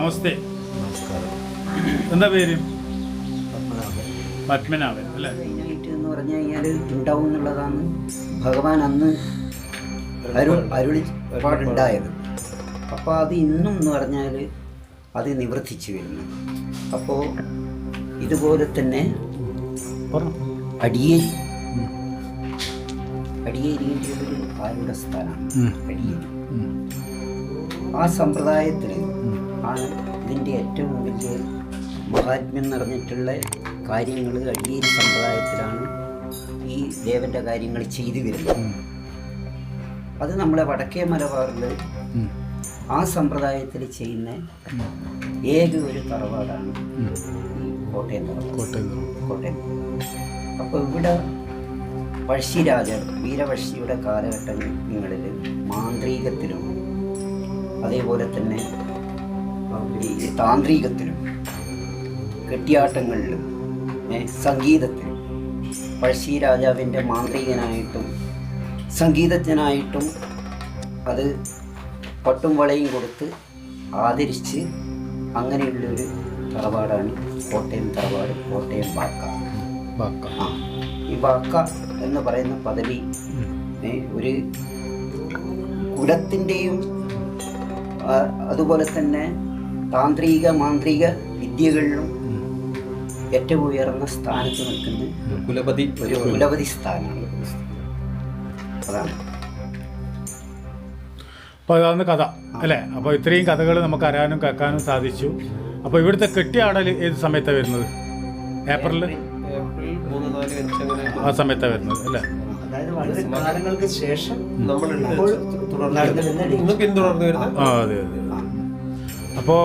നമസ്തേ. നമസ്കാരം. എന്താ പേര്? പത്മനാഭൻ. അല്ലേ? എന്ന് പറഞ്ഞു കഴിഞ്ഞാൽ ഉണ്ടാവും എന്നുള്ളതാണ്. ഭഗവാൻ അന്ന് അരുളിപ്പാടുണ്ടായത് അരുളി പാടുണ്ടായത് അപ്പോൾ അത് ഇന്നും എന്ന് പറഞ്ഞാൽ അത് നിവർത്തിച്ചു വരുന്നു. അപ്പോൾ ഇതുപോലെ തന്നെ അടിയേ അടിയേരി അടിയേരിന്റെ ഒരു ആരുടെ സ്ഥാനമാണ്. അടിയേരി ആ സമ്പ്രദായത്തിൽ ആണ് ഇതിന്റെ ഏറ്റവും വലിയ മഹാത്മ്യം നിറഞ്ഞിട്ടുള്ള കാര്യങ്ങൾ അടിയേരി സമ്പ്രദായത്തിലാണ് ഈ ദേവന്റെ കാര്യങ്ങൾ ചെയ്തു വരുന്നത്. അത് നമ്മളെ വടക്കേ മലബാറിൽ ആ സമ്പ്രദായത്തിൽ ചെയ്യുന്ന ഏക ഒരു തറവാടാണ് കോട്ടയം കോട്ടയം കോട്ടയം. അപ്പോൾ ഇവിടെ പഴശ്ശിരാജ വീരവഴിയുടെ കാലഘട്ടങ്ങളിൽ മാന്ത്രികത്തിലും അതേപോലെ തന്നെ ഈ താന്ത്രികത്തിലും കെട്ടിയാട്ടങ്ങളിലും സംഗീതത്തിലും. പഴശ്ശി രാജാവിന്റെ മാന്ത്രികനായിട്ടും സംഗീതജ്ഞനായിട്ടും അത് പട്ടും വളയും കൊടുത്ത് ആദരിച്ച് അങ്ങനെയുള്ളൊരു തറവാടാണ് കോട്ടയം തറവാട് കോട്ടയം വാക്ക ബാക്ക ആ ഈ വാക്ക എന്ന് പറയുന്ന പദവി ഒരു കുലത്തിന്റെയും അതുപോലെ തന്നെ താന്ത്രിക മാന്ത്രിക വിദ്യകളിലും ഏറ്റവും ഉയർന്ന സ്ഥാനത്ത് നിൽക്കുന്ന കുലപതി. ഒരു കുലപതി സ്ഥാനമാണ്. അതാണ്. അപ്പോൾ അതാണ് കഥ അല്ലേ? അപ്പോൾ ഇത്രയും കഥകൾ നമുക്ക് അറിയാനും കേൾക്കാനും സാധിച്ചു. അപ്പോൾ ഇവിടുത്തെ കെട്ടിയാടൽ ഏത് സമയത്താണ് വരുന്നത്? ഏപ്രിലിൽ ഏപ്രിൽ ആ സമയത്താണ് വരുന്നത് അല്ലേ? കാലങ്ങൾക്ക് ശേഷം നമ്മൾ തുടർന്ന് ആ അതെ അതെ. അപ്പോൾ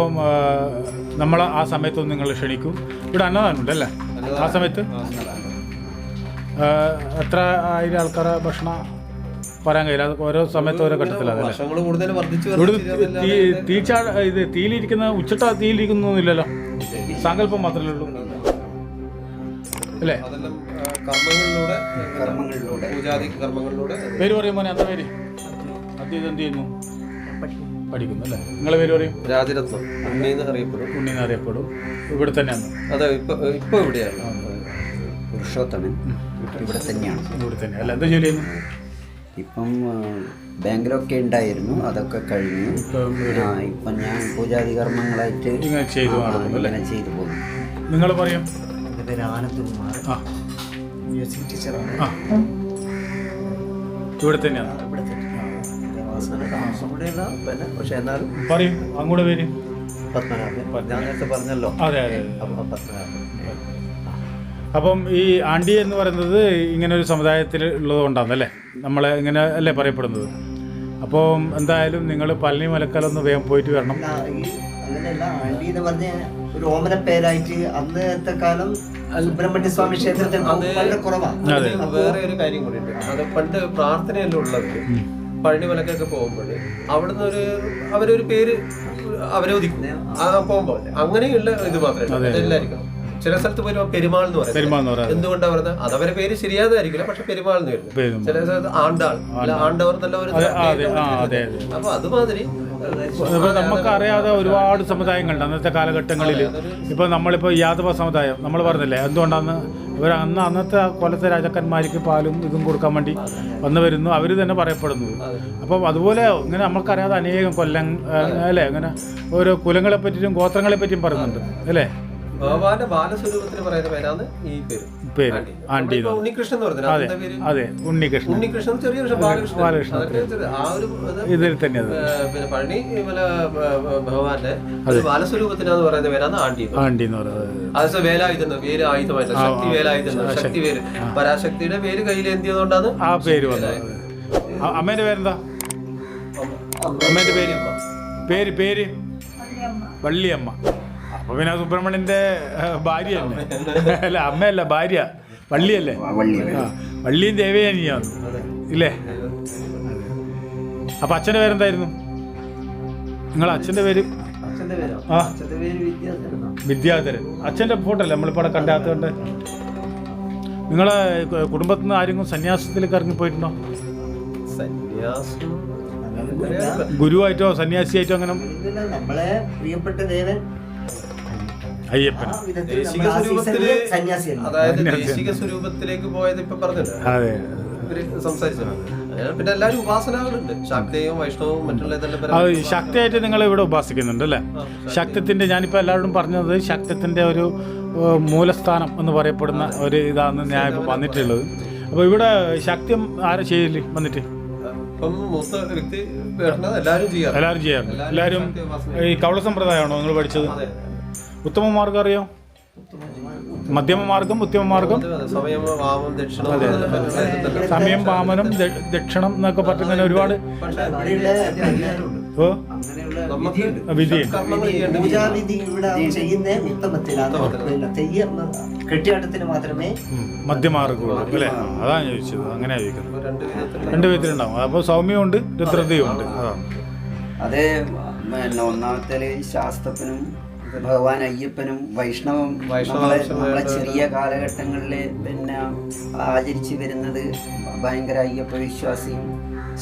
നമ്മൾ ആ സമയത്തൊന്ന് നിങ്ങൾ ക്ഷണിക്കും. ഇവിടെ അന്നദാനമുണ്ട് അല്ലേ? ആ സമയത്ത്? എത്ര ആയിരം ആൾക്കാരെ ഭക്ഷണ പറയാൻ കഴിയില്ല? അത് ഓരോ സമയത്ത് ഓരോ ഘട്ടത്തിലാണ് ഇവിടെ തീച്ചാ ഇത് തീയിലിരിക്കുന്ന ഉച്ചട്ട തീയിലിരിക്കുന്നൊന്നുമില്ലല്ലോ? സങ്കല്പം മാത്രമേ ഉള്ളൂ. അല്ലേ? കർമ്മങ്ങളിലൂടെ കർമ്മങ്ങളിലൂടെ. പൂജാതി കർമ്മങ്ങളിലൂടെ. പേര് പറയുമ്പോൾ എന്താ പേര്. അദ്ദേഹം എന്ത് ചെയ്യുന്നു? പഠിക്കുന്നു അല്ലേ നിങ്ങളെ പേര് പറയും? രാജരത്നം. ഉണ്ണീന്ന് അറിയപ്പെടും. ഉണ്ണിന്ന് അറിയപ്പെടും. ഇവിടെ തന്നെയാണ്? അതെ ഇപ്പൊ ഇപ്പൊ ഇവിടെയാണ്. പുരുഷോത്തമൻ ഇവിടെ തന്നെയാണ്. ഇവിടെ തന്നെ. അല്ല എന്താ ജോലി ചെയ്യുന്നു? ഇപ്പം ബാങ്കിലൊക്കെ ഉണ്ടായിരുന്നു. അതൊക്കെ കഴിഞ്ഞു. ഇപ്പം ആ, ഇപ്പം ഞാൻ പൂജാതി കർമ്മങ്ങളായിട്ട് ഇങ്ങനെ ചെയ്തു പോകുന്നു. നിങ്ങൾ പറയും. എന്റെ പേര് ആനന്ദകുമാർ. ആ. മ്യൂസിക് ടീച്ചറാണ്. ഇവിടെ തന്നെയാണ്? പിന്നെ പക്ഷെ എന്നാലും പറയും അങ്ങോട്ട് പേര്. പത്മനാഭൻ. ഞാൻ നേരത്തെ പറഞ്ഞല്ലോ. അതെ അപ്പം പത്മനാഭൻ. അപ്പം ഈ ആണ്ടി എന്ന് പറയുന്നത് ഇങ്ങനെ ഒരു സമുദായത്തിൽ ഉള്ളത് കൊണ്ടാണല്ലേ നമ്മളെ ഇങ്ങനെ അല്ലേ പറയപ്പെടുന്നത്? അപ്പം എന്തായാലും നിങ്ങൾ പളനി മലക്കാലൊന്ന് വേഗം പോയിട്ട് വരണം. അങ്ങനെയല്ല ആണ്ടി എന്ന് പറഞ്ഞ ഒരു ഓമന പേരായിട്ട് അന്നത്തെ കാലം സുബ്രഹ്മണ്യ സ്വാമി ക്ഷേത്രത്തിൽ വളരെ കുറവാണ് അതെ. വേറെ ഒരു കാര്യം കൂടി ഉണ്ട് അത് പണ്ട് പ്രാർത്ഥനയല്ല ഉള്ളത് പഴനി മലക്കൊക്കെ പോകുമ്പോൾ അവിടുന്ന് ഒരു അവരൊരു പേര് അവരോധിക്കും പോകുമ്പോൾ അങ്ങനെയുള്ള ഇത് മാത്രമേ ചില സ്ഥലത്ത് വരുമ്പോൾ പെരുമാൾ എന്ന് പറയുന്നത്. എന്തുകൊണ്ടാണ് പറയുന്നത്. എന്തുകൊണ്ടാ പറഞ്ഞത് അത് അവരെ പേര് ശരിയാതായിരിക്കില്ല പക്ഷെ പെരുമാൾ എന്ന് വരുന്നത്. ചില സ്ഥലത്ത് ആണ്ടാൾ. അല്ല ആണ്ടവർ എന്നുള്ള ഒരു. അപ്പൊ അതുമാതിരി നമുക്കറിയാതെ ഒരുപാട് സമുദായങ്ങളുണ്ട്. അന്നത്തെ കാലഘട്ടങ്ങളിൽ ഇപ്പൊ നമ്മളിപ്പോ യാദവ സമുദായം നമ്മൾ പറഞ്ഞില്ലേ? എന്തുകൊണ്ടാന്ന്? ഇവർ അന്ന് അന്നത്തെ കൊല്ലത്തെ രാജാക്കന്മാർക്ക് പാലും ഇതും കൊടുക്കാൻ വേണ്ടി വന്നു വരുന്നു. അവർ തന്നെ പറയപ്പെടുന്നു. അപ്പം അതുപോലെ ഇങ്ങനെ നമ്മൾക്കറിയാതെ അനേകം കൊല്ലം അല്ലേ? അങ്ങനെ ഓരോ കുലങ്ങളെ പറ്റിയും ഗോത്രങ്ങളെ പറ്റിയും പറയുന്നുണ്ട്. അല്ലേ? ഈ പേര്. പേര് ആണ്ടി. ഉണ്ണികൃഷ്ണൻ അതെ പേര്? അതെ ഉണ്ണികൃഷ്ണൻ. ഉണ്ണികൃഷ്ണൻ ചെറിയ ബാലകൃഷ്ണൻ. ബാലകൃഷ്ണൻ. അതൊക്കെ ചെറിയ- ആ ഒരു ഇതിൽ തന്നെ പിന്നെ പഴനി ഭഗവാന്റെ ബാലസ്വരൂപത്തിനാന്ന് പറയുന്ന പേരാണ് ആണ്ടി ആണ്ടി എന്ന് പറയുന്നത്. വേലായുധം ശക്തി വേലായുധം ശക്തി പേര് പരാശക്തിയുടെ പേര് കയ്യിലേന്തിയതുകൊണ്ടാണ് ആ പേര് വന്നത്. അമ്മേന്റെ പേരെന്താ? അമ്മേന്റെ പേര്. പേര് പേര്? വള്ളിയമ്മ. അപ്പൊ പിന്നെ സുബ്രഹ്മണ്യന്റെ ഭാര്യ അല്ലേ? അല്ല അമ്മയല്ല ഭാര്യ. വള്ളിയല്ലേ? വള്ളിയും ദേവയാനിയാണ് ഇല്ലേ? അപ്പൊ അച്ഛന്റെ പേരെന്തായിരുന്നു? നിങ്ങൾ അച്ഛന്റെ പേര്? ആ. വിദ്യാധരൻ. അച്ഛന്റെ ഫോട്ടോ അല്ലേ നമ്മളിപ്പോ അവിടെ കണ്ടാത്തതുകൊണ്ട് നിങ്ങളെ കുടുംബത്തിൽ നിന്ന് ആരെങ്കിലും സന്യാസത്തിലേക്ക് ഇറങ്ങി പോയിട്ടുണ്ടോ? സന്യാസം? ഗുരുവായിട്ടോ സന്യാസിയായിട്ടോ അങ്ങനെ? നമ്മളെ പ്രിയപ്പെട്ട ദേവൻ അയ്യപ്പൻ. ആ വിധത്തിൽ ദേശിക നമ്മൾ ആ സ്വരൂപത്തിൽ സന്യാസിയല്ല അതായത് ദേശിക സ്വരൂപത്തിലേക്ക് പോയത് ഇപ്പൊ പറഞ്ഞല്ലോ. അതെ. ഇവർ സംസാരിച്ചത്. അങ്ങനെ പിന്നെ എല്ലാവരും ഉപാസനകളുണ്ട്. ശക്തിയും വൈഷ്ണവും മറ്റുള്ള ഇതെല്ലാം അത് പരമ്പര- ശക്തിയായിട്ട് നിങ്ങൾ ഇവിടെ ഉപാസിക്കുന്നുണ്ട് അല്ലേ? ശക്തത്തിന്റെ ഞാനിപ്പോൾ എല്ലാവരോടും പറഞ്ഞത് ശക്തത്തിന്റെ ഒരു ഏഹ്, മൂലസ്ഥാനം എന്ന് പറയപ്പെടുന്ന ഒരു ഇതാണ് ഞാൻ ഇപ്പോൾ വന്നിട്ടുള്ളത്. അപ്പോൾ ഇവിടെ ശക്തിയും ആരും ചെയ്യില്ലേ വന്നിട്ട്? ഇപ്പം മൂത്ത വ്യക്തി വേണ്ടത് എല്ലാവരും ചെയ്യാറ് എല്ലാവരും ചെയ്യാറുണ്ട്. എല്ലാവരും ഈ കവള സമ്പ്രദായമാണോ നിങ്ങൾ പഠിച്ചത്? അതെ. ഉത്തമ മാർഗം അറിയോ? മധ്യമ മാർഗം ഉത്തമ മാർഗം? അതെ. സമയം വാമനം ദക്ഷിണം എന്നൊക്കെ പറഞ്ഞിങ്ങനെ ഒരുപാട് ഓ? വിധി. കെട്ടിയാട്ടത്തിന് മാത്രമേ ഉം, മധ്യമാർഗമുള്ളൂ അല്ലേ? അതാണ് ചോദിച്ചത് അങ്ങനെ ചോദിക്കുന്നത്. രണ്ട് രണ്ട് വിധത്തിലുണ്ടാവും. അപ്പോൾ സൗമ്യമുണ്ട് രുദ്രതയും ഉണ്ട് അതെ അത് ഒന്നാമത്തെ ശാസ്ത്രത്തിനും ഭഗവാൻ അയ്യപ്പനും വൈഷ്ണവം നമ്മളെ നമ്മളെ ചെറിയ കാലഘട്ടങ്ങളിൽ പിന്നെ ആചരിച്ചു വരുന്നത് ഭയങ്കര അയ്യപ്പ വിശ്വാസിയും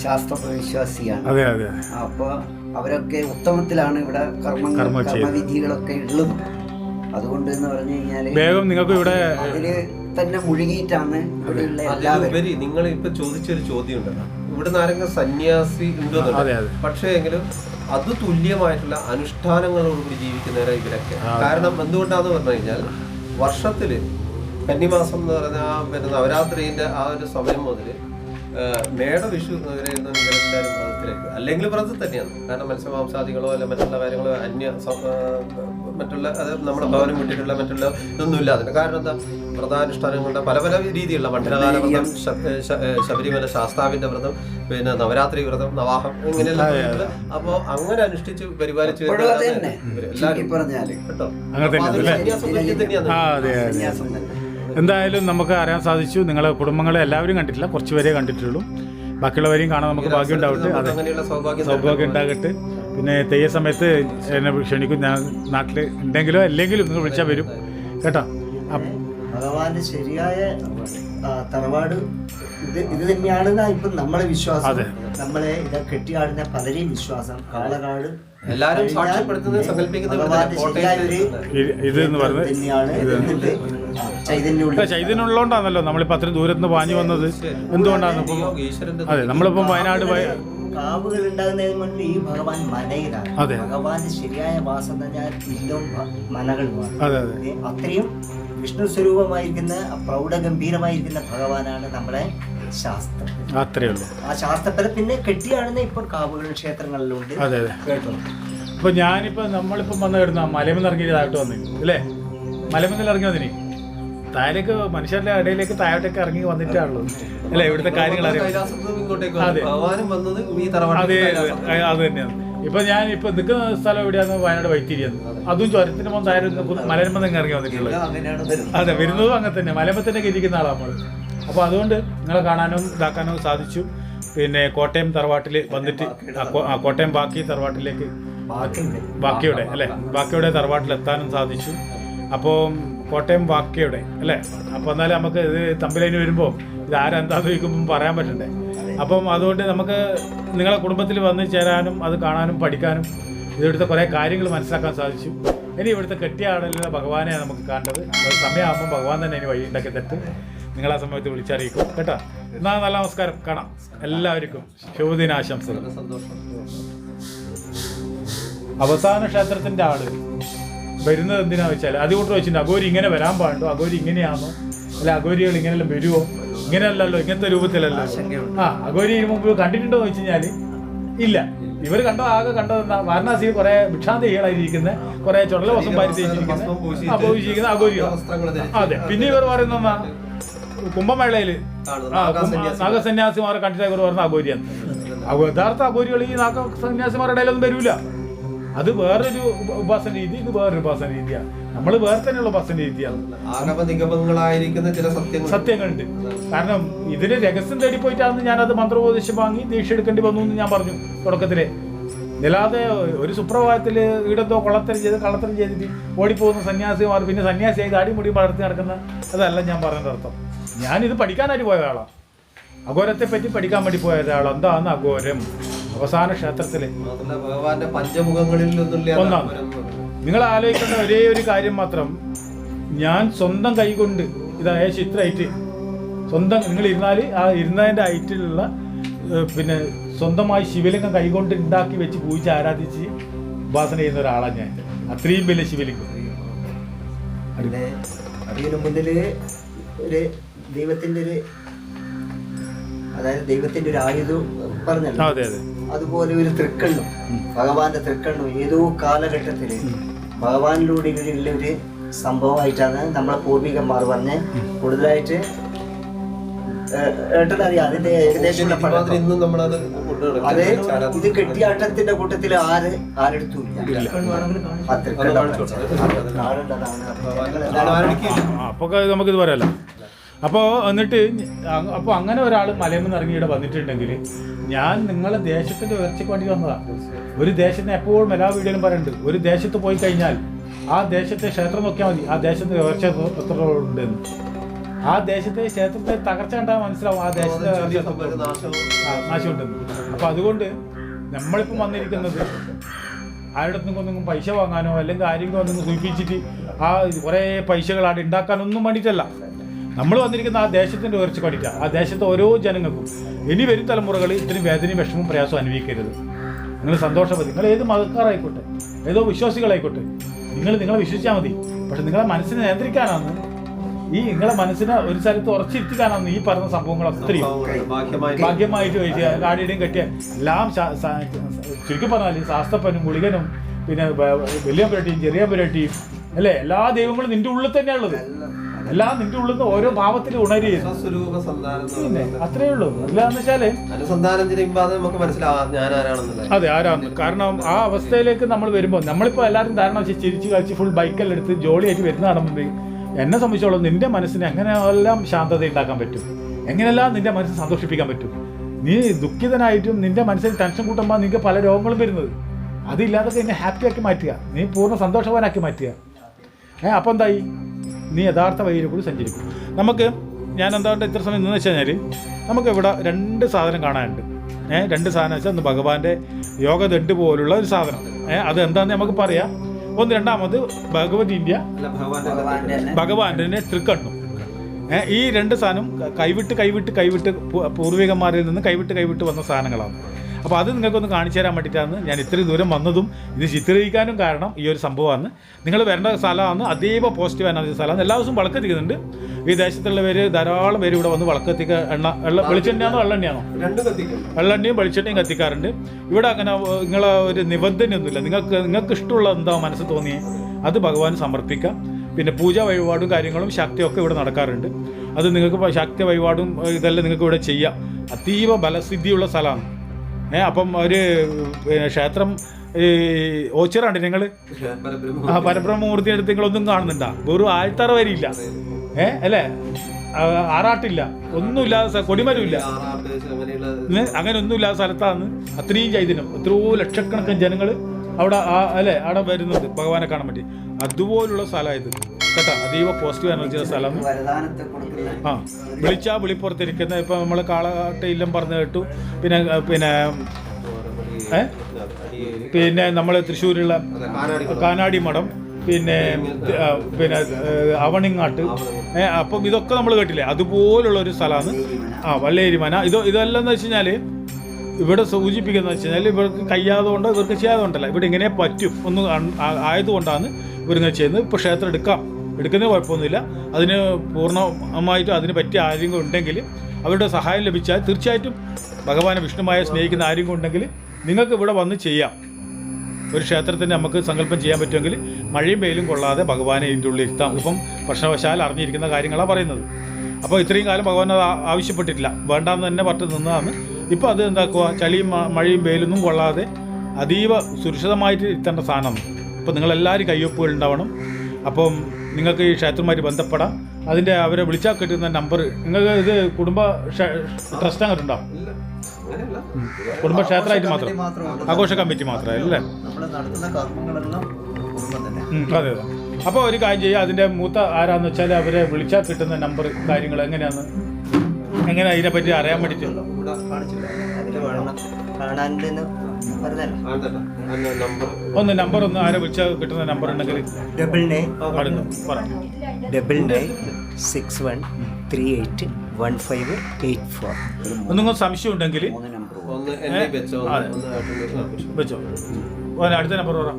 ശാസ്ത്ര വിശ്വാസിയാണ്. അതെ അതെ. അപ്പോൾ അവരൊക്കെ ഉത്തമത്തിലാണ് ഇവിടെ കർമ്മങ്ങൾ കർമ്മവിധികളൊക്കെ ഉള്ളത്. അതുകൊണ്ട് എന്ന് പറഞ്ഞു കഴിഞ്ഞാൽ വേഗം നിങ്ങൾക്ക് ഇവിടെ അതിൽ തന്നെ മുഴുകിയിട്ടാണ് ഇവിടെയുള്ള എല്ലാവരും. അതിലുപരി നിങ്ങൾ ഇപ്പൊ ചോദിച്ചൊരു ചോദ്യം ഉണ്ടല്ലോ ഇവിടെ ആരെങ്കിലും സന്യാസി ഉണ്ടോ അതെ. പക്ഷേ എങ്കിലും അത് തുല്യമായിട്ടുള്ള അനുഷ്ഠാനങ്ങളോടുകൂടി ജീവിക്കുന്നവരാണ് ഇവരൊക്കെ. കാരണം എന്തുകൊണ്ടാന്ന് പറഞ്ഞു കഴിഞ്ഞാൽ വർഷത്തിൽ കന്നിമാസം എന്ന് പറഞ്ഞ ആ പിന്നെ നവരാത്രിന്റെ ആ ഒരു സമയം മുതൽ മേട വിഷു വരെയുള്ള ഇവരെല്ലാവരും വ്രതത്തിലേക്ക്. അല്ലെങ്കിൽ വ്രതത്തിൽ തന്നെയാണ്. കാരണം മത്സ്യമാംസാദികളോ അല്ല മറ്റുള്ള കാര്യങ്ങളോ അന്യ സ- ആ, മറ്റുള്ള അത് നമ്മുടെ ഭവനം വിട്ടിട്ടുള്ള മറ്റുള്ള ഇതൊന്നും ഇല്ല. അതിന് കാരണം എന്താ? വ്രതാനുഷ്ഠാനങ്ങളുടെ പല പല രീതിയിലുള്ള മണ്ഡലകാല വ്രതം ശബരിമല ശാസ്താവിന്റെ വ്രതം പിന്നെ നവരാത്രി വ്രതം നവാഹം ഇങ്ങനെയുള്ള. അപ്പോ അങ്ങനെ അനുഷ്ഠിച്ച് പരിപാലിച്ച് എന്തായാലും നമുക്ക് അറിയാൻ സാധിച്ചു. നിങ്ങളെ കുടുംബങ്ങളെ എല്ലാവരും കണ്ടിട്ടില്ല. കുറച്ചുപേരെ കണ്ടിട്ടുള്ളൂ. ബാക്കിയുള്ളവരെയും കാണാൻ നമുക്ക് ഭാഗ്യം ഉണ്ടാവട്ടെ. അതെ. അങ്ങനെയുള്ള സൗഭാഗ്യം സൗഭാഗ്യം ഉണ്ടാകട്ടെ. പിന്നെ തെയ്യ സമയത്ത് എന്നെ ക്ഷണിക്കും. ഞാൻ നാട്ടിൽ ഉണ്ടെങ്കിലോ അല്ലെങ്കിലും നിങ്ങൾ വിളിച്ചാൽ വരും. കേട്ടോ? ഭഗവാന്റെ ശരിയായ തറവാട് ഇത് ഇത് തന്നെയാണ് ഇപ്പൊ നമ്മളെ വിശ്വാസം. അതെ. നമ്മളെ ഇത് കെട്ടിയാടുന്ന പലരെയും വിശ്വാസം. കാളകാട് എല്ലാവരും ഇത് ഇത് എന്ന് പറയുന്നത് തന്നെയാണ്. എന്നിട്ട് ചൈതന്യം ഉള്ളതുകൊണ്ടാണല്ലോ നമ്മളിപ്പോൾ അത്രയും ദൂരത്ത് നിന്ന് പാഞ്ഞു വന്നത്. എന്തുകൊണ്ടാണ് അതെ നമ്മളിപ്പം വയനാട് കാവുകൾ ഉണ്ടാകുന്നതിന് മുൻപ് ഈ ഭഗവാൻ മനയിലാണ്. ഭഗവാന്റെ ശരിയായ വാസം എന്ന് പറഞ്ഞാൽ മനകളുമാണ്. അതെ അതെ. അത്രയും വിഷ്ണു സ്വരൂപമായിരിക്കുന്ന പ്രൗഢഗംഭീരമായിരിക്കുന്ന ഭഗവാനാണ് നമ്മളെ ശാസ്ത്രം. ഉള്ളൂ. ആ ശാസ്ത്രത്തിൽ പിന്നെ കെട്ടിയാണെന്ന് ഇപ്പോൾ കാവുകൾ ക്ഷേത്രങ്ങളിലുണ്ട്. അതെ അതെ. കേട്ടോ അപ്പോൾ ഞാനിപ്പോൾ നമ്മളിപ്പം വന്ന് കിടന്ന മലമെന്ന് ഇറങ്ങി താഴോട്ട് വന്നിന് അല്ലേ? മലമെന്നിൽ ഇറങ്ങി വന്നിനി. താഴേക്ക് മനുഷ്യരുടെ ഇടയിലേക്ക് താഴോട്ടേക്ക് ഇറങ്ങി വന്നിട്ടാണല്ലോ. അല്ലേ ഇവിടുത്തെ കാര്യങ്ങൾ അറിയാം. അതെ. തന്നെയാണ്. ഇപ്പൊ ഞാൻ ഇപ്പൊ നിൽക്കുന്ന സ്ഥലം എവിടെയാണ് വയനാട് വൈത്തിരിയാണ്. അതും. ചുരത്തിന് മുമ്പായിരുന്നു നിങ്ങൾ ഇറങ്ങി വന്നിട്ടുള്ളത്. അതെ വരുന്നതും അങ്ങനെ തന്നെ. മലയമ്പത്തിന്റെ ഇരിക്കുന്ന ആളാണ് നമ്മൾ അപ്പൊ അതുകൊണ്ട് നിങ്ങളെ കാണാനും ഇതാക്കാനും സാധിച്ചു. പിന്നെ കോട്ടയം തറവാട്ടിൽ വന്നിട്ട് കോട്ടയം ബാക്കി തറവാട്ടിലേക്ക് ബാക്കിയുടെ അല്ലെ? ബാക്കിയുടെ തറവാട്ടിൽ എത്താനും സാധിച്ചു. അപ്പോൾ കോട്ടയം വാക്കയുടെ അല്ലേ? അപ്പോൾ എന്നാലും നമുക്ക് ഇത് തമ്പിലൈന് വരുമ്പോൾ ഇത് ആരെന്താന്ന് ചോദിക്കുമ്പോൾ പറയാൻ പറ്റണ്ടേ? അപ്പം അതുകൊണ്ട് നമുക്ക് നിങ്ങളെ കുടുംബത്തിൽ വന്ന് ചേരാനും അത് കാണാനും പഠിക്കാനും ഇവിടുത്തെ കുറേ കാര്യങ്ങൾ മനസ്സിലാക്കാൻ സാധിച്ചു. ഇനി ഇവിടുത്തെ കെട്ടിയാടലുള്ള ഭഗവാനെ നമുക്ക് കാണേണ്ടത്. അത് സമയമാകുമ്പോൾ ഭഗവാൻ തന്നെ ഇനി വഴി ഉണ്ടാക്കി തട്ട് നിങ്ങളാ സമയത്ത് വിളിച്ചറിയിക്കും. കേട്ടോ? എന്നാൽ നല്ല നമസ്കാരം. കാണാം. എല്ലാവർക്കും ശുഭദിനാശംസകൾ. അവസാന ക്ഷേത്രത്തിന്റെ ആൾ. വരുന്നത് എന്തിനാ വെച്ചാൽ അതുകൊണ്ട് വെച്ചിട്ടുണ്ട് അഗോരി ഇങ്ങനെ വരാൻ പാടുണ്ടോ? അഗോരി ഇങ്ങനെയാണോ? അല്ല അഗോരികൾ ഇങ്ങനെല്ലാം വരുമോ ഇങ്ങനെയല്ലല്ലോ ഇങ്ങനത്തെ രൂപത്തിലല്ലോ ആ അഗോരി മുമ്പ് കണ്ടിട്ടുണ്ടോ എന്ന് വെച്ച് ഇല്ല. ഇവർ കണ്ടോ ആകെ കണ്ടതെന്നാ വാരണാസിയിൽ കുറെ ഭിക്ഷാന്തികളായിരിക്കുന്ന കുറെ ചുടല വസം പരിചയിച്ചിരിക്കുന്ന അഗോരി അഗോരിയോ അതെ. പിന്നെ ഇവർ പറയുന്ന കുംഭമേളയിൽ. നാഗസന്യാസിമാരെ കണ്ടിട്ട് ഇവർ പറഞ്ഞ അഗോരിയാണ് അഗോ- യഥാർത്ഥ അഗോരികൾ ഈ നാഗസന്യാസിമാരുടെ ഇടയിലൊന്നും വരൂല. അത് വേറൊരു ഉപ- ഉപാസന രീതി ഇത് വേറൊരു ഉപാസന രീതിയാണ് നമ്മൾ വേറെ തന്നെയുള്ള ഉപാസന രീതിയാണ് ചില സത്യങ്ങൾ. സത്യങ്ങളുണ്ട്. കാരണം ഇതിന് രഹസ്യം തേടി പോയിട്ടാണെന്ന് ഞാൻ അത് മന്ത്രോപദേശം വാങ്ങി ദീക്ഷ എടുക്കേണ്ടി വന്നു എന്ന് ഞാൻ പറഞ്ഞു തുടക്കത്തിൽ. അല്ലാതെ ഒരു സുപ്രഭാതത്തിൽ ഇടത്തോ കൊള്ളത്തരം ചെയ്ത് കള്ളത്തരം ചെയ്തിട്ട് ഓടിപ്പോകുന്ന സന്യാസിമാർ പിന്നെ സന്യാസിയായി അടിമുടി വളർത്തി നടക്കുന്ന അതല്ല ഞാൻ പറഞ്ഞതിന്റെ അർത്ഥം. ഞാനിത് പഠിക്കാനായിട്ട് പോയ ആളാണ് അഘോരത്തെ പറ്റി പഠിക്കാൻ വേണ്ടി പോയ ഒരാളാണ് എന്താണ് അഘോരം? അവസാന ക്ഷേത്രത്തിലെ. ഭഗവാന്റെ പഞ്ചമുഖങ്ങളിൽ ഒന്നാണ്. നിങ്ങൾ ആലോചിക്കേണ്ട ഒരേ ഒരു കാര്യം മാത്രം. ഞാൻ സ്വന്തം കൈകൊണ്ട് ഇതായ ചിത്രമായിട്ട് സ്വന്തം നിങ്ങൾ ഇരുന്നാൽ ആ ഇരുന്നതിന്റെ ഹൈറ്റിലുള്ള പിന്നെ സ്വന്തമായി ശിവലിംഗം കൈകൊണ്ട് ഉണ്ടാക്കി വെച്ച് പൂജിച്ച് ആരാധിച്ച് ഉപാസന ചെയ്യുന്ന ഒരാളാണ് ഞാൻ. അത്രയും വലിയ ശിവലിംഗം. അതിന് മുന്നിൽ ഒരു ദൈവത്തിന്റെ ഒരു അതായത് ദൈവത്തിന്റെ ഒരു ആയുധം പറഞ്ഞല്ലോ. അതെ അതെ. അതുപോലെ ഒരു തൃക്കണ്ണും ഭഗവാന്റെ തൃക്കണ്ണും ഏതോ കാലഘട്ടത്തിൽ ഭഗവാനിലൂടെ ഇവരുള്ള ഒരു സംഭവമായിട്ടാണ് നമ്മളെ പൂർവികന്മാർ പറഞ്ഞ് കൂടുതലായിട്ട് ഏട്ടനറിയാം അതിന്റെ ഏകദേശം അത് കൊണ്ടുനടക്കും ഇത് കെട്ടിയാട്ടത്തിന്റെ കൂട്ടത്തിൽ ആര് ആരെടുത്തും. അപ്പോൾ നമുക്കിത് പറയാലോ അപ്പോൾ എന്നിട്ട് അപ്പോൾ അങ്ങനെ ഒരാൾ മലയിൽ നിന്ന് ഇറങ്ങി ഇവിടെ വന്നിട്ടുണ്ടെങ്കിൽ ഞാൻ നിങ്ങളെ ദേശത്തിന്റെ ഉയർച്ചയ്ക്ക് വേണ്ടി വന്നതാണ് ഒരു ദേശത്തിന് എപ്പോഴും എല്ലാ വീഡിയോയിലും പറയുന്നുണ്ട് ഒരു ദേശത്ത് പോയി കഴിഞ്ഞാൽ ആ ദേശത്തെ ക്ഷേത്രം നോക്കിയാൽ മതി ആ ദേശത്തെ ഉയർച്ച എത്ര ഉണ്ടെന്ന് ആ ദേശത്തെ ക്ഷേത്രത്തെ തകർച്ച കണ്ടാൽ മനസ്സിലാവും ആ ദേശത്തെ നാശമുണ്ടെന്ന്. അപ്പോൾ അതുകൊണ്ട് നമ്മളിപ്പം വന്നിരിക്കുന്നത് ആരുടെ ഒന്നും പൈസ വാങ്ങാനോ അല്ലെങ്കിൽ ആരെങ്കിലും ഒന്നും സൂചിപ്പിച്ചിട്ട് ആ കുറേ പൈസകൾ അവിടെ ഉണ്ടാക്കാനൊന്നും വേണ്ടിയിട്ടല്ല. നമ്മൾ വന്നിരിക്കുന്ന ആ ദേശത്തിന്റെ ഉയർച്ച പഠിക്കുക ആ ദേശത്തെ ഓരോ ജനങ്ങൾക്കും ഇനി വരും തലമുറകൾ ഇത്രയും വേദനയും വിഷമവും പ്രയാസവും അനുഭവിക്കരുത്. നിങ്ങൾ സന്തോഷമതി നിങ്ങൾ ഏത് മതക്കാരായിക്കോട്ടെ ഏതോ വിശ്വാസികളായിക്കോട്ടെ നിങ്ങൾ നിങ്ങളെ വിശ്വസിച്ചാൽ മതി. പക്ഷെ നിങ്ങളെ മനസ്സിനെ നിയന്ത്രിക്കാനാണ് ഈ നിങ്ങളെ മനസ്സിനെ ഒരു സ്ഥലത്ത് ഉറച്ചിരുത്തിക്കാനാണ് ഈ പറഞ്ഞ സംഭവങ്ങൾ അത്രയും. ഭാഗ്യമായിട്ട് വരിക ഗാഡിയുടെയും കെട്ടിയ എല്ലാം ചുരുക്കി പറഞ്ഞാൽ ശാസ്ത്രപ്പനും ഗുളികനും പിന്നെ വലിയ പുരട്ടിയും ചെറിയ പുരട്ടിയും അല്ലേ? എല്ലാ ദൈവങ്ങളും നിന്റെ ഉള്ളിൽ തന്നെയാ ഉള്ളത്. എല്ലാം നിന്റെ ഉള്ളിൽ നിന്ന് ഓരോ ഭാവത്തിൽ ഉണരുകയും സ്വസ്വരൂപ സന്താനം അത്രേ ഉള്ളൂ. അല്ലാന്ന് വെച്ചാൽ അനുസന്ധാനം ചെയ്യുമ്പോൾ അത് നമുക്ക് മനസ്സിലാവാം ഞാൻ ആരാണെന്നുള്ളത് അതെ ആരാന്ന്. കാരണം ആ അവസ്ഥയിലേക്ക് നമ്മൾ വരുമ്പോൾ നമ്മളിപ്പോൾ എല്ലാവരും ധാരണ വെച്ച് ചിരിച്ച് കളിച്ച് ഫുൾ ബൈക്കെല്ലാം എടുത്ത് ജോളിയായിട്ട് വരുന്ന കാണുമ്പോൾ എന്നെ സംബന്ധിച്ചോളം നിന്റെ മനസ്സിന് എങ്ങനെയെല്ലാം ശാന്തത ഉണ്ടാക്കാൻ പറ്റും? എങ്ങനെയെല്ലാം നിന്റെ മനസ്സിനെ സന്തോഷിപ്പിക്കാൻ പറ്റും? നീ ദുഃഖിതനായിട്ടും നിന്റെ മനസ്സിൽ ടെൻഷൻ കൂട്ടുമ്പോൾ നിനക്ക് പല രോഗങ്ങളും വരുന്നത്. അതില്ലാതെ എന്നെ ഹാപ്പിയാക്കി മാറ്റുക. നീ പൂർണ സന്തോഷവാനാക്കി മാറ്റുക. ഏഹ് അപ്പം എന്തായി? നീ യഥാർത്ഥ വഴിയിൽ കൂടി സഞ്ചരിക്കും. നമുക്ക് ഞാൻ എന്തുകൊണ്ട് ഇത്ര സമയം നിന്ന് വെച്ച് കഴിഞ്ഞാൽ നമുക്ക് ഇവിടെ രണ്ട് സാധനം കാണാനുണ്ട്. ഏഹ് രണ്ട് സാധനം വെച്ചാൽ ഒന്ന് ഭഗവാന്റെ യോഗദണ്ഡ് പോലുള്ള ഒരു സാധനം. ഏഹ് അത് എന്താണെന്ന് നമുക്ക് പറയാം. ഒന്ന് രണ്ടാമത് ഭഗവത് ഇന്ത്യ അല്ല ഭഗവാന്റെ തന്നെ തൃക്കണ്ണും. ഏഹ് ഈ രണ്ട് സാധനം കൈവിട്ട് കൈവിട്ട് കൈവിട്ട് പൂർവികന്മാരിൽ നിന്ന് കൈവിട്ട് കൈവിട്ട് വന്ന സാധനങ്ങളാണ്. അപ്പോൾ അത് നിങ്ങൾക്കൊന്ന് കാണിച്ചു തരാൻ വേണ്ടിയിട്ടാണ് ഞാൻ ഇത്രയും ദൂരം വന്നതും ഇത് ചിത്രീകരിക്കാനും കാരണം ഈ ഒരു സംഭവമാണ്. നിങ്ങൾ വരേണ്ട സ്ഥലമാണ് അതീവ പോസിറ്റീവ് എനർജി സ്ഥലമാണ്. എല്ലാ ദിവസവും വളക്കെത്തിക്കുന്നുണ്ട് ഈ ദേശത്തുള്ള പേര് ധാരാളം പേര് ഇവിടെ വന്ന് വളക്കെത്തിക്ക എണ്ണ വെള്ള വെളിച്ചെണ്ണയാണോ വെള്ളെണ്ണയാണോ വെള്ളെണ്ണയും വെളിച്ചെണ്ണയും കത്തിക്കാറുണ്ട്. ഇവിടെ അങ്ങനെ നിങ്ങളെ ഒരു നിബന്ധനയൊന്നുമില്ല. നിങ്ങൾക്ക് നിങ്ങൾക്ക് ഇഷ്ടമുള്ള എന്താ മനസ്സ് തോന്നിയേ അത് ഭഗവാൻ സമർപ്പിക്കാം. പിന്നെ പൂജ വഴിപാടും കാര്യങ്ങളും ശക്തിയൊക്കെ ഇവിടെ നടക്കാറുണ്ട്. അത് നിങ്ങൾക്ക് ശക്തി വഴിപാടും ഇതെല്ലാം നിങ്ങൾക്ക് ഇവിടെ ചെയ്യാം. അതീവ ബലസിദ്ധിയുള്ള സ്ഥലമാണ്. അപ്പം ഒരു പിന്നെ ക്ഷേത്രം ഈ ഓച്ചിറാണ്ട് നിങ്ങൾ ആ പരബ്രഹ്മമൂർത്തി അടുത്ത് നിങ്ങളൊന്നും കാണുന്നുണ്ടാ? വെറും ആഴ്ത്തറ വരിയില്ല. ഏ അല്ലേ? ആറാട്ടില്ല. ഒന്നുമില്ലാതെ കൊടിമരമില്ല. അങ്ങനെ ഒന്നുമില്ലാത്ത സ്ഥലത്താണ് അത്രയും ചൈതന്യം. എത്രയോ ലക്ഷക്കണക്കിന് ജനങ്ങൾ അവിടെ അല്ലേ അവിടെ വരുന്നുണ്ട് ഭഗവാനെ കാണാൻ പറ്റി അതുപോലുള്ള സ്ഥലമായത്. കേട്ടോ അതീവ പോസിറ്റീവ് എനർജി ഉള്ള സ്ഥലം ആ വിളിച്ചാൽ വിളിപ്പുറത്തിരിക്കുന്ന ഇപ്പം നമ്മൾ കാളാട്ട് ഇല്ലം പറഞ്ഞു കേട്ടു. പിന്നെ പിന്നെ ഏ? പിന്നെ നമ്മൾ തൃശ്ശൂരുള്ള കാനാടി മഠം പിന്നെ പിന്നെ അവണിങ്ങാട്ട് ഏ, അപ്പം ഇതൊക്കെ നമ്മൾ കേട്ടില്ലേ? അതുപോലുള്ള ഒരു സ്ഥലമാണ്. ആ വള്ളേരി മന ഇത് ഇതെല്ലാം എന്ന് വെച്ച് കഴിഞ്ഞാൽ ഇവിടെ സൂചിപ്പിക്കുന്ന വെച്ച് കഴിഞ്ഞാൽ ഇവർക്ക് കയ്യാതുകൊണ്ടോ ഇവർക്ക് ചെയ്യാതുകൊണ്ടല്ല ഇവിടെ ഇങ്ങനെ പറ്റും? ഒന്ന് ആയതുകൊണ്ടാണ് ഇവരിങ്ങനെ ചെയ്യുന്നത്. ഇപ്പോൾ ക്ഷേത്രം എടുക്കാം. എടുക്കുന്നത് കുഴപ്പമൊന്നുമില്ല. അതിന് പൂർണമായിട്ടും അതിന് പറ്റിയ ആരെങ്കിലും ഉണ്ടെങ്കിൽ അവരുടെ സഹായം ലഭിച്ചാൽ തീർച്ചയായിട്ടും ഭഗവാനെ വിഷ്ണുമായ സ്നേഹിക്കുന്ന ആരെങ്കിലും ഉണ്ടെങ്കിൽ നിങ്ങൾക്ക് ഇവിടെ വന്ന് ചെയ്യാം. ഒരു ക്ഷേത്രത്തിന് നമുക്ക് സങ്കല്പം ചെയ്യാൻ പറ്റുമെങ്കിൽ മഴയും വെയിലും കൊള്ളാതെ ഭഗവാനെ ഇതിന്റെ ഉള്ളിൽ ഇരുത്താം. ഇപ്പം പ്രശ്നവശാൽ അറിഞ്ഞിരിക്കുന്ന കാര്യങ്ങളാണ് പറയുന്നത്. അപ്പോൾ ഇത്രയും കാലം ഭഗവാൻ അത് ആവശ്യപ്പെട്ടിട്ടില്ല. വേണ്ടാന്ന് തന്നെ പറഞ്ഞു നിന്നതാണ്. ഇപ്പോൾ അത് എന്താക്കുക? ചളിയും മഴയും വെയിലൊന്നും കൊള്ളാതെ അതീവ സുരക്ഷിതമായിട്ട് ഇരുത്തേണ്ട സാധനമാണ്. അപ്പോൾ നിങ്ങളെല്ലാവരും കയ്യൊപ്പുകൾ ഉണ്ടാവണം. അപ്പം നിങ്ങൾക്ക് ഈ ക്ഷേത്രവുമായിട്ട് ബന്ധപ്പെടാം. അതിന്റെ അവരെ വിളിച്ചാൽ കിട്ടുന്ന നമ്പർ നിങ്ങൾക്ക് ഇത് കുടുംബ ട്രസ്റ്റ് അങ്ങോട്ട് ഉണ്ടാവും ഇല്ല കുടുംബ ക്ഷേത്രമായിട്ട് മാത്രം. ആഘോഷ കമ്മിറ്റി മാത്രമേ അല്ലേ അതെ അതെ. അപ്പോൾ ഒരു കാര്യം ചെയ്യുക അതിന്റെ മൂത്ത ആരാന്ന് വെച്ചാൽ അവരെ വിളിച്ചാൽ കിട്ടുന്ന നമ്പർ കാര്യങ്ങൾ എങ്ങനെയാന്ന് എങ്ങനെ അതിനെപ്പറ്റി അറിയാൻ വേണ്ടിയിട്ട്? ഒന്ന് നമ്പർ ഒന്ന് ആരെ വിളിച്ചാൽ കിട്ടുന്ന നമ്പർ ഉണ്ടെങ്കിൽ ഡബിൾ നയൻ പറ. Double nine six one three eight one five eight four ഒന്നും സംശയം ഉണ്ടെങ്കിൽ മൂന്ന് നമ്പർ ഒന്ന് എന്നെ വെച്ചോ? ഒന്ന് അതെ. ഒന്ന് ആയിട്ടുണ്ട്. ആ, വെച്ചോ. വെച്ചോ. അടുത്ത നമ്പർ പറ.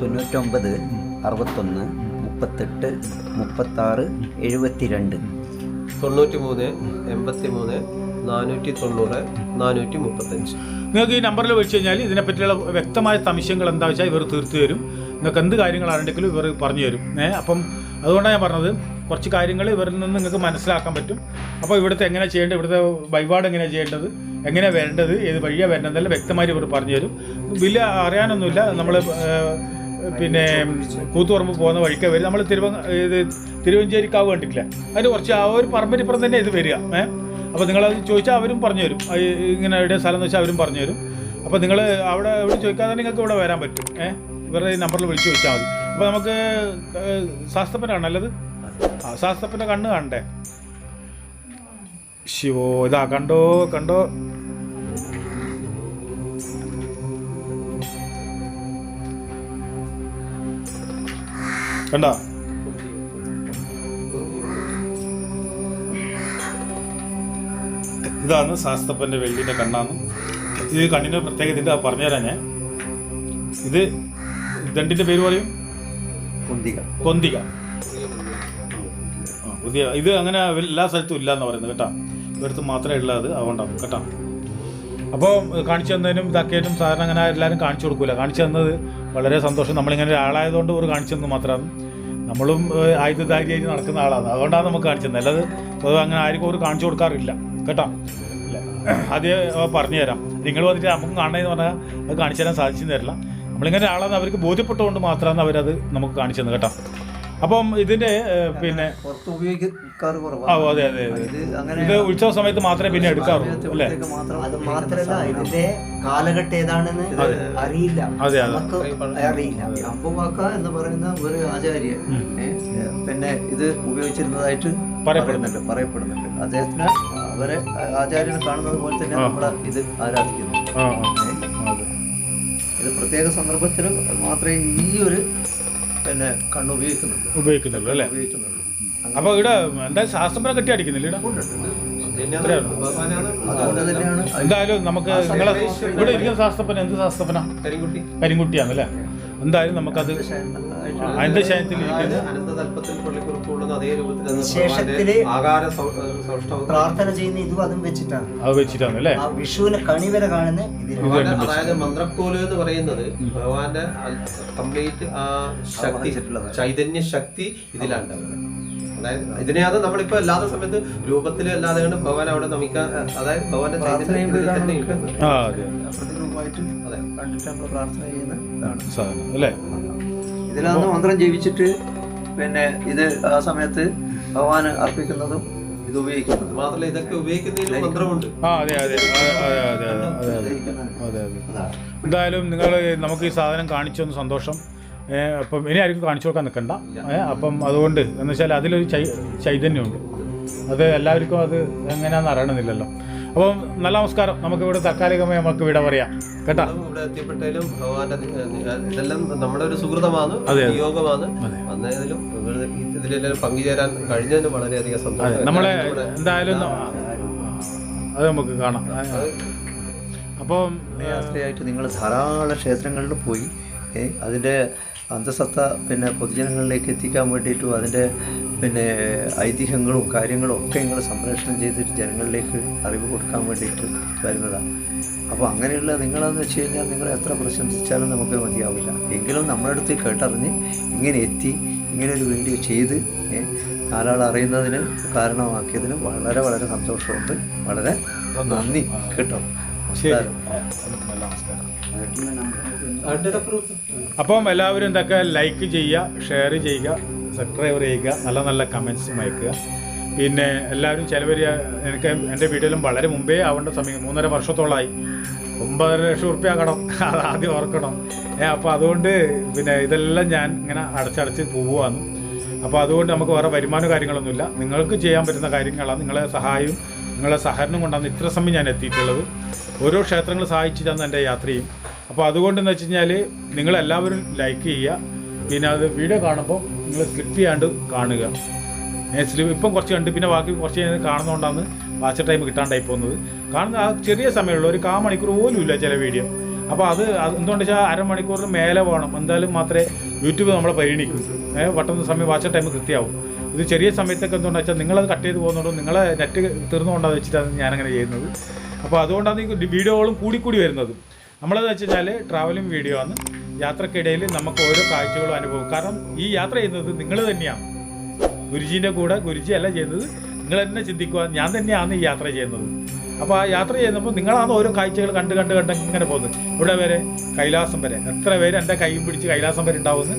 തൊണ്ണൂറ്റൊമ്പത് അറുപത്തൊന്ന് മുപ്പത്തെട്ട് മുപ്പത്താറ് എഴുപത്തിരണ്ട്. തൊണ്ണൂറ്റി മൂന്ന് എൺപത്തി മൂന്ന് നാനൂറ്റി തൊണ്ണൂറ് നാനൂറ്റി മുപ്പത്തഞ്ച് നിങ്ങൾക്ക് ഈ നമ്പറിൽ വിളിച്ചു കഴിഞ്ഞാൽ ഇതിനെപ്പറ്റിയുള്ള വ്യക്തമായ സംശയങ്ങൾ എന്താ വെച്ചാൽ ഇവർ തീർത്തു തരും. നിങ്ങൾക്ക് എന്ത് കാര്യങ്ങളാണെങ്കിലും ഇവർ പറഞ്ഞു തരും. ഏഹ് അപ്പം അതുകൊണ്ടാണ് ഞാൻ പറഞ്ഞത്. കുറച്ച് കാര്യങ്ങൾ ഇവരിൽ നിന്ന് നിങ്ങൾക്ക് മനസ്സിലാക്കാൻ പറ്റും. അപ്പോൾ ഇവിടുത്തെ എങ്ങനെ ചെയ്യേണ്ടത് ഇവിടുത്തെ വഴിപാട് എങ്ങനെ ചെയ്യേണ്ടത് എങ്ങനെ വരേണ്ടത് ഏത് വഴിയാണ് വരേണ്ടതെല്ലാം വ്യക്തമായി ഇവർ പറഞ്ഞു തരും. വില അറിയാനൊന്നുമില്ല. നമ്മൾ പിന്നെ കൂത്തുപറമ്പ് പോകുന്ന വഴിക്ക് വരും. നമ്മൾ തിരുവ ഇത് തിരുവഞ്ചേരിക്കാവ് കണ്ടിട്ടില്ല. അതിന് കുറച്ച് ആ ഒരു പറമ്പിനിപ്പുറം തന്നെ ഇത് വരിക. ഏ അപ്പോൾ നിങ്ങളത് ചോദിച്ചാൽ അവരും പറഞ്ഞു തരും. ഇങ്ങനെ എവിടെ സ്ഥലം എന്ന് വെച്ചാൽ അവരും പറഞ്ഞു തരും. അപ്പോൾ നിങ്ങൾ അവിടെ എവിടെ ചോദിക്കാതെ നിങ്ങൾക്ക് ഇവിടെ വരാൻ പറ്റും. ഏഹ് ഇവരുടെ ഈ നമ്പറിൽ വിളിച്ച് ചോദിച്ചാൽ മതി. അപ്പോൾ നമുക്ക് ശാസ്ത്രപ്പനാണ് നല്ലത്? ആ ശാസ്ത്രപ്പന്റെ കണ്ണ് കാണണ്ടേ? ശിവോ ഇതാ കണ്ടോ കണ്ടോ? കണ്ടോ? ഇതാണ് ശാസ്ത്രപ്പന്റെ വെള്ളിന്റെ കണ്ണാന്ന്. ഇത് കണ്ണിന് പ്രത്യേകത ഇതിന്റെ അത് പറഞ്ഞുതരാം ഞാൻ. ഇത് ദണ്ടിന്റെ പേര് പറയും? കുന്തിക പൊന്തിക. പുതിയ ഇത് അങ്ങനെ എല്ലാ സ്ഥലത്തും ഇല്ല എന്ന് പറയുന്നത് കേട്ടോ? ഇവിടുത്തെ മാത്രമേ ഉള്ളത് അതുകൊണ്ടാണ് കേട്ടോ? അപ്പോൾ കാണിച്ചു തന്നതിനും ഇതാക്കിയതിനും സാധാരണ അങ്ങനെ എല്ലാവരും കാണിച്ചു കൊടുക്കില്ല കാണിച്ചു തന്നത് വളരെ സന്തോഷം. നമ്മളിങ്ങനെ ഒരാളായതുകൊണ്ട് ഒരു കാണിച്ചു തന്നു മാത്രമാണ്. നമ്മളും ഏഹ്, ആയുധധാരിയായിട്ട് നടക്കുന്ന ആളാണ്. അതുകൊണ്ടാണ് നമുക്ക് കാണിച്ചു തന്നത്. അല്ലാതെ പൊതുവെ അങ്ങനെ ആർക്കും ഒരു കാണിച്ചു കൊടുക്കാറില്ല. കേട്ടോ? അത് പറഞ്ഞു തരാം നിങ്ങൾ വന്നിട്ട് നമുക്ക് കാണണമെന്ന് പറഞ്ഞാൽ അത് കാണിച്ചു തരാൻ സാധിച്ചു തരില്ല നമ്മളിങ്ങനെ ആളാന്ന് അവർക്ക് ബോധ്യപ്പെട്ടുകൊണ്ട് മാത്രമാണ് അവരത് നമുക്ക് കാണിച്ചു തന്നത് കേട്ടോ. അപ്പം ഇതിന്റെ പിന്നെ ആ കുറവാണ് അതെ അതെ ഇത് ഉത്സവ സമയത്ത് മാത്രമേ പിന്നെ എടുക്കാറുള്ളൂ അല്ലേ? അത് മാത്രല്ല ഇതിന്റെ കാലഘട്ടം ഏതാണെന്ന് അറിയില്ല. അതെ അറിയില്ല. അമ്പുവാക്ക എന്ന് പറയുന്ന ഒരു ആചാര്യ പിന്നെ ഇത് ഉപയോഗിച്ചിരുന്നതായിട്ട് പറയപ്പെടുന്നുണ്ട്. പറയപ്പെടുന്നുണ്ട് അദ്ദേഹത്തിന് അവരെ ആചാര്യനെ കാണുന്നത് പോലെ തന്നെ നമ്മൾ ഇത് ആരാധിക്കുന്നു. ഇത് പ്രത്യേക സന്ദർഭത്തിൽ മാത്രമേ ഈ ഒരു പിന്നെ കണ്ണ് ഉപയോഗിക്കുന്നുള്ളൂ. ഉപയോഗിക്കുന്നുള്ളൂ അല്ലേ? ഉപയോഗിക്കുന്നുള്ളൂ. അപ്പോൾ ഇവിടെ എന്താ ശാസ്ത്രം കെട്ടി അടിക്കുന്നില്ല എന്തായാലും നമുക്ക് നിങ്ങളെ ഇവിടെ ഇരിക്കുന്ന ശാസ്ത്രപ്പന എന്ത് ശാസ്ത്രപ്പന കരിങ്കുട്ടി. കരിങ്കുട്ടിയാണല്ലേ എന്തായാലും നമുക്കത് അതിന്റെ ശയനത്തിൽ ഇരിക്കുന്നത് അനന്തതൽപ്പത്തിൽ പള്ളിക്കുറിപ്പുള്ളത് അതേ രൂപത്തിൽ അത് ശേഷത്തിൽ ആകാര പ്രാർത്ഥന ചെയ്യുന്ന ഇതും അതും വെച്ചിട്ടാണ്. അത് വെച്ചിട്ടാണ് അല്ലേ? വിഷുവിനെ കണി വരെ കാണുന്ന അതായത് മന്ത്രക്കോൽ എന്ന് പറയുന്നത് ഭഗവാന്റെ കംപ്ലീറ്റ് ആ ശക്തി ചൈതന്യ ശക്തി ഇതിലാണ്. അതായത് ഇതിനെയാണ് നമ്മളിപ്പോ അല്ലാത്ത സമയത്ത് രൂപത്തിൽ അല്ലാതെ കണ്ട് ഭഗവാൻ അവിടെ നമിക്കാൻ അതായത് ഭഗവാന്റെ അതെ. അതെ. കണ്ടിട്ട് നമ്മൾ പ്രാർത്ഥന ചെയ്യുന്ന ഇതിലാണ് മന്ത്രം ജപിച്ചിട്ട് പിന്നെ ഇത് ആ സമയത്ത് ഭഗവാന് അർപ്പിക്കുന്നതും ഇത് ഉപയോഗിക്കുന്നതും മാത്രമല്ല ഇതൊക്കെ ഉപയോഗിക്കുന്നതിന് മന്ത്രമുണ്ട് ആ അതെ അതെ അതെ അതെ അതെ അതെ അതെ അതെ അതെ എന്തായാലും നിങ്ങൾ നമുക്ക് ഈ സാധനം കാണിച്ചൊന്ന് സന്തോഷം അപ്പം ഇനി ആർക്കും കാണിച്ചു കൊടുക്കാൻ നിൽക്കണ്ട ഏ, അപ്പം അതുകൊണ്ട് എന്ന് വെച്ചാൽ അതിലൊരു ചൈ ചൈതന്യമുണ്ട് അത് എല്ലാവർക്കും അത് എങ്ങനെയാണെന്ന് അറിയണമെന്നില്ലല്ലോ അപ്പം നല്ല നമസ്കാരം നമുക്കിവിടെ താൽക്കാലികമായി നമുക്ക് വിട പറയാം കേട്ടാ? ഇവിടെ എത്തിപ്പെട്ടതിലും ഭഗവാന്റെ ഇതെല്ലാം നമ്മുടെ ഒരു സുഹൃതമാണ് യോഗമാണ് വന്നതിലും ഇതിലെല്ലാം പങ്കുചേരാൻ കഴിഞ്ഞതിന് വളരെയധികം സന്തോഷം. നമ്മളെ എന്തായാലും അത് നമുക്ക് കാണാം. അപ്പം യാത്രയായിട്ട് നിങ്ങൾ ധാരാളം ക്ഷേത്രങ്ങളിൽ പോയി അതിന്റെ അന്തസത്ത പിന്നെ പൊതുജനങ്ങളിലേക്ക് എത്തിക്കാൻ വേണ്ടിയിട്ടും അതിന്റെ പിന്നെ ഐതിഹ്യങ്ങളും കാര്യങ്ങളും ഒക്കെ ഞങ്ങൾ സംപ്രേഷണം ചെയ്തിട്ട് ജനങ്ങളിലേക്ക് അറിവ് കൊടുക്കാൻ വേണ്ടിയിട്ട് വരുന്നതാണ് അപ്പോൾ അങ്ങനെയുള്ള നിങ്ങളെന്ന് വെച്ച് കഴിഞ്ഞാൽ നിങ്ങൾ എത്ര പ്രശംസിച്ചാലും നമുക്ക് മതിയാവില്ല. എങ്കിലും നമ്മുടെ അടുത്ത് കേട്ടറിഞ്ഞ് ഇങ്ങനെ എത്തി ഇങ്ങനെ ഒരു വീഡിയോ ചെയ്ത് നാലാൾ അറിയുന്നതിന് കാരണമാക്കിയതിന് വളരെ വളരെ സന്തോഷമുണ്ട്. വളരെ നന്ദി. കേട്ടോ. അപ്പം എല്ലാവരും എന്തൊക്കെ ലൈക്ക് ചെയ്യുക ഷെയർ ചെയ്യുക സബ്സ്ക്രൈബ് ചെയ്യുക. നല്ല നല്ല കമൻസും അയക്കുക പിന്നെ എല്ലാവരും ചിലവർ എനിക്ക് എന്റെ വീഡിയോയിലും വളരെ മുമ്പേ ആവേണ്ട സമയം മൂന്നര വർഷത്തോളമായി. ഒമ്പതര ലക്ഷം ഉറുപ്പ്യ കടം അത് ആദ്യം ഓർക്കണം. അപ്പോൾ അതുകൊണ്ട് പിന്നെ ഇതെല്ലാം ഞാൻ ഇങ്ങനെ അടച്ചടച്ച് പോവുകയാണ്. അപ്പോൾ അതുകൊണ്ട് നമുക്ക് വേറെ വരുമാന കാര്യങ്ങളൊന്നുമില്ല. നിങ്ങൾക്ക് ചെയ്യാൻ പറ്റുന്ന കാര്യങ്ങളാണ് നിങ്ങളെ സഹായവും നിങ്ങളെ സഹകരണം കൊണ്ടാണ് ഇത്ര സമയം ഞാൻ എത്തിയിട്ടുള്ളത്. ഓരോ ക്ഷേത്രങ്ങൾ സഹായിച്ചിട്ടാണ് എന്റെ യാത്രയും. അപ്പോൾ അതുകൊണ്ടെന്ന് വെച്ച് കഴിഞ്ഞാൽ നിങ്ങളെല്ലാവരും ലൈക്ക് ചെയ്യുക. പിന്നെ അത് വീഡിയോ കാണുമ്പോൾ നിങ്ങൾ സ്ലിപ്പ് ചെയ്യാണ്ട് കാണുക. സ്ലിപ്പ് ഇപ്പം കുറച്ച് കണ്ട്. പിന്നെ ബാക്കി കുറച്ച് കഴിഞ്ഞ് കാണുന്നതുകൊണ്ടാണ് വാച്ച് ടൈം കിട്ടാണ്ടായി പോകുന്നത്. കാണുന്ന ആ ചെറിയ സമയമുള്ള. ഒരു കാ മണിക്കൂർ പോലും ഇല്ല ചില വീഡിയോ. അപ്പോൾ അത് എന്തുകൊണ്ട് വെച്ചാൽ അരമണിക്കൂറിന് മേലെ വേണം. എന്തായാലും മാത്രമേ യൂട്യൂബ് നമ്മളെ പരിഗണിക്കൂ. പെട്ടെന്ന് സമയം വാച്ച് ടൈം കൃത്യമാവും. ഇത് ചെറിയ സമയത്തൊക്കെ എന്തുകൊണ്ടാ വെച്ചാൽ നിങ്ങളത് കട്ട് ചെയ്ത് പോകുന്നതുകൊണ്ട് നിങ്ങളെ നെറ്റ് തീർന്നുകൊണ്ടാന്ന് വെച്ചിട്ടാണ് ഞാനങ്ങനെ ചെയ്യുന്നത്. അപ്പോൾ അതുകൊണ്ടാണ് ഈ വീഡിയോകളും കൂടി വരുന്നത്. നമ്മളെന്ന് വെച്ച് കഴിഞ്ഞാൽ ട്രാവലിംഗ് വീഡിയോ ആണ്. യാത്രക്കിടയിൽ നമുക്ക് ഓരോ കാഴ്ചകളും അനുഭവം. കാരണം ഈ യാത്ര ചെയ്യുന്നത് നിങ്ങൾ തന്നെയാണ്. ഗുരുജീന്റെ കൂടെ ഗുരുജി അല്ല ചെയ്യുന്നത്. നിങ്ങൾ തന്നെ ചിന്തിക്കുക ഞാൻ തന്നെയാണ് ഈ യാത്ര ചെയ്യുന്നത്. അപ്പോൾ ആ യാത്ര ചെയ്യുമ്പോൾ നിങ്ങളാണ് ഓരോ കാഴ്ചകൾ കണ്ട് കണ്ട് കണ്ട് ഇങ്ങനെ പോകുന്നത്. ഇവിടെ വരെ? കൈലാസം വരെ. എത്ര പേര് എന്റെ കൈയും പിടിച്ച് കൈലാസം വരെ ഉണ്ടാവുമെന്ന്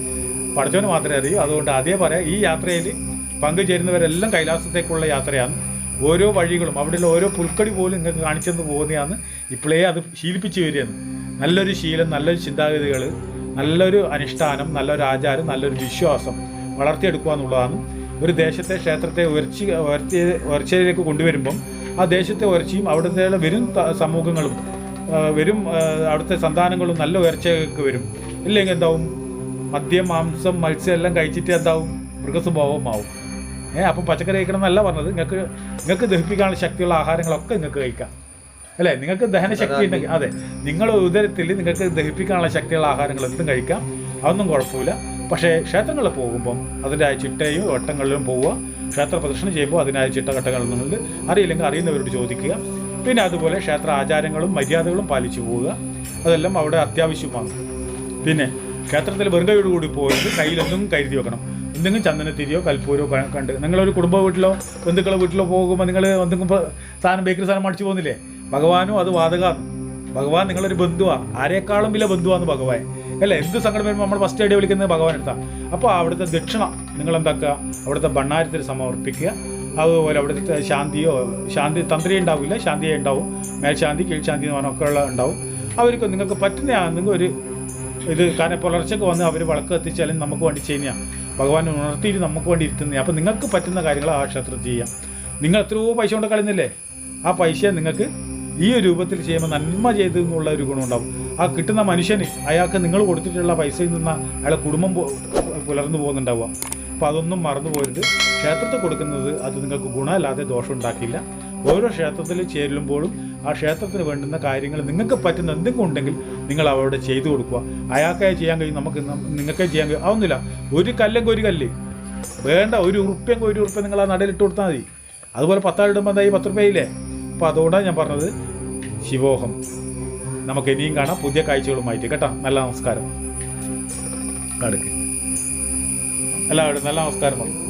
പഠിച്ചവന് മാത്രമേ അറിയൂ. അതുകൊണ്ട് അതേ പറയാം ഈ യാത്രയിൽ പങ്കുചേരുന്നവരെല്ലാം കൈലാസത്തേക്കുള്ള യാത്രയാണ്. ഓരോ വഴികളും അവിടെയുള്ള ഓരോ പുൽക്കടി പോലും നിങ്ങൾക്ക് കാണിച്ചെന്ന് പോകുന്നതാണ്. ഇപ്പോഴേ അത് ശീലിപ്പിച്ച് വരികയാണ്. നല്ലൊരു ശീലം നല്ലൊരു ചിന്താഗതികൾ നല്ലൊരു അനുഷ്ഠാനം നല്ലൊരു ആചാരം നല്ലൊരു വിശ്വാസം വളർത്തിയെടുക്കുക എന്നുള്ളതാണ്. ഒരു ദേശത്തെ ക്ഷേത്രത്തെ ഉയർച്ച ഉയർത്തി ഉയർച്ചയിലേക്ക് കൊണ്ടുവരുമ്പം ആ ദേശത്തെ ഉയർച്ചയും അവിടുത്തെ വരും സമൂഹങ്ങളും വരും അവിടുത്തെ സന്താനങ്ങളും നല്ല ഉയർച്ചയൊക്കെ വരും. ഇല്ലെങ്കിൽ എന്താവും? മദ്യം മാംസം മത്സ്യം എല്ലാം കഴിച്ചിട്ട് എന്താവും? മൃഗസ്വഭാവം ആവും ഏഹ് അപ്പം പച്ചക്കറി കഴിക്കണം എന്നല്ല പറഞ്ഞത്. നിങ്ങൾക്ക് നിങ്ങൾക്ക് ദഹിപ്പിക്കാനുള്ള ശക്തിയുള്ള ആഹാരങ്ങളൊക്കെ നിങ്ങൾക്ക് കഴിക്കാം. അല്ലേ? നിങ്ങൾക്ക് ദഹനശക്തി ഉണ്ടെങ്കിൽ അതെ. നിങ്ങളുടെ ഉദരത്തിൽ നിങ്ങൾക്ക് ദഹിപ്പിക്കാനുള്ള ശക്തിയുള്ള ആഹാരങ്ങൾ എന്തും കഴിക്കാം. അതൊന്നും കുഴപ്പമില്ല. പക്ഷേ ക്ഷേത്രങ്ങളിൽ പോകുമ്പം അതിന്റെതായ ചിട്ടയും വട്ടങ്ങളിലും പോവുക ക്ഷേത്ര പ്രദർശനം ചെയ്യുമ്പോൾ അതിനായ ചിട്ട ഘട്ടങ്ങളിൽ അറിയില്ലെങ്കിൽ അറിയുന്നവരോട് ചോദിക്കുക. പിന്നെ അതുപോലെ ക്ഷേത്ര ആചാരങ്ങളും മര്യാദകളും പാലിച്ചു പോവുക. അതെല്ലാം അവിടെ അത്യാവശ്യമാണ്. പിന്നെ ക്ഷേത്രത്തിൽ വെറുകയോട് കൂടി പോയിട്ട് കയ്യിലൊന്നും കരുതി വെക്കണം. എന്തെങ്കിലും ചന്ദനത്തിരിയോ കൽപ്പൂരോ കണ്ട് നിങ്ങളൊരു കുടുംബ വീട്ടിലോ ബന്ധുക്കളെ വീട്ടിലോ പോകുമ്പോൾ നിങ്ങൾ എന്തെങ്കിലും സാധനം ബേക്കറി സാധനം മടിച്ചു പോകുന്നില്ലേ? ഭഗവാനും അത് വാതകമാണ് ഭഗവാൻ നിങ്ങളൊരു ബന്ധുവാണ് ആരെക്കാളും വില ബന്ധുവാന്ന് ഭഗവാൻ. അല്ലേ? എന്ത് സങ്കടം വരുമ്പോൾ നമ്മൾ ഫസ്റ്റ് ഐഡിയ വിളിക്കുന്നത് ഭഗവാൻ എടുത്താണ് അപ്പോൾ അവിടുത്തെ ദക്ഷിണ നിങ്ങൾ എന്താക്കുക അവിടുത്തെ ഭണ്ണാരത്തിൽ സമർപ്പിക്കുക. അതുപോലെ അവിടുത്തെ ശാന്തിയോ ശാന്തി തന്ത്രി ഉണ്ടാവില്ല. ശാന്തിയെ ഉണ്ടാവും. മേൽശാന്തി കീഴ്ശാന്തി എന്ന് പറഞ്ഞൊക്കെ ഉള്ള ഉണ്ടാവും. അവർക്ക് നിങ്ങൾക്ക് പറ്റുന്ന നിങ്ങൾ ഒരു ഇത് കാരണം പുലർച്ചയ്ക്ക് വന്ന് അവർ വിളക്ക് എത്തിച്ചാലും നമുക്ക് വേണ്ടി ചെയ്യാം ഭഗവാൻ ഉണർത്തിയിട്ട് നമുക്ക് വേണ്ടി ഇരുത്തുന്നേ അപ്പോൾ നിങ്ങൾക്ക് പറ്റുന്ന കാര്യങ്ങൾ ആ ക്ഷേത്രത്തിൽ ചെയ്യാം നിങ്ങൾ എത്രയോ പൈസ കൊണ്ട് കളയുന്നില്ലേ? ആ പൈസ നിങ്ങൾക്ക് ഈ രൂപത്തിൽ ചെയ്യുമ്പോൾ നന്മ ചെയ്തു എന്നുള്ള ഒരു ഗുണമുണ്ടാവും ആ കിട്ടുന്ന മനുഷ്യന് അയാൾക്ക് നിങ്ങൾ കൊടുത്തിട്ടുള്ള പൈസയിൽ നിന്ന് അയാളെ കുടുംബം പുലർന്നു പോകുന്നുണ്ടാവുക. അപ്പോൾ അതൊന്നും മറന്നു പോരുത്. ക്ഷേത്രത്തിൽ കൊടുക്കുന്നത് അത് നിങ്ങൾക്ക് ഗുണമല്ലാതെ ദോഷം ഉണ്ടാക്കില്ല. ഓരോ ക്ഷേത്രത്തിൽ ചേരുമ്പോഴും ആ ക്ഷേത്രത്തിന് വേണ്ടുന്ന കാര്യങ്ങൾ നിങ്ങൾക്ക് പറ്റുന്ന എന്തെങ്കിലും ഉണ്ടെങ്കിൽ നിങ്ങൾ അവിടെ ചെയ്തു കൊടുക്കുക. അയാൾക്കായി ചെയ്യാൻ കഴിയും നമുക്ക് നിങ്ങൾക്കേ ചെയ്യാൻ കഴിയും. അതൊന്നുമില്ല. ഒരു കല്ലെങ്കിൽ ഒരു കല്ല്. വേണ്ട ഒരു ഉറുപ്പ്യെങ്കിൽ ഒരു ഉറുപ്പ്യ നിങ്ങൾ ആ നടയിലിട്ട് കൊടുത്താൽ മതി. അതുപോലെ പത്താളിടുമ്പോൾ എന്തായി പത്ത് രൂപയില്ലേ അപ്പോൾ അതുകൊണ്ടാണ് ഞാൻ പറഞ്ഞത് ശിവോഹം. നമുക്ക് ഇനിയും കാണാം പുതിയ കാഴ്ചകളുമായിട്ട്. കേട്ടോ നല്ല നമസ്കാരം. അടുക്ക് എല്ലാവരും നല്ല നമസ്കാരം നമസ്കാരം.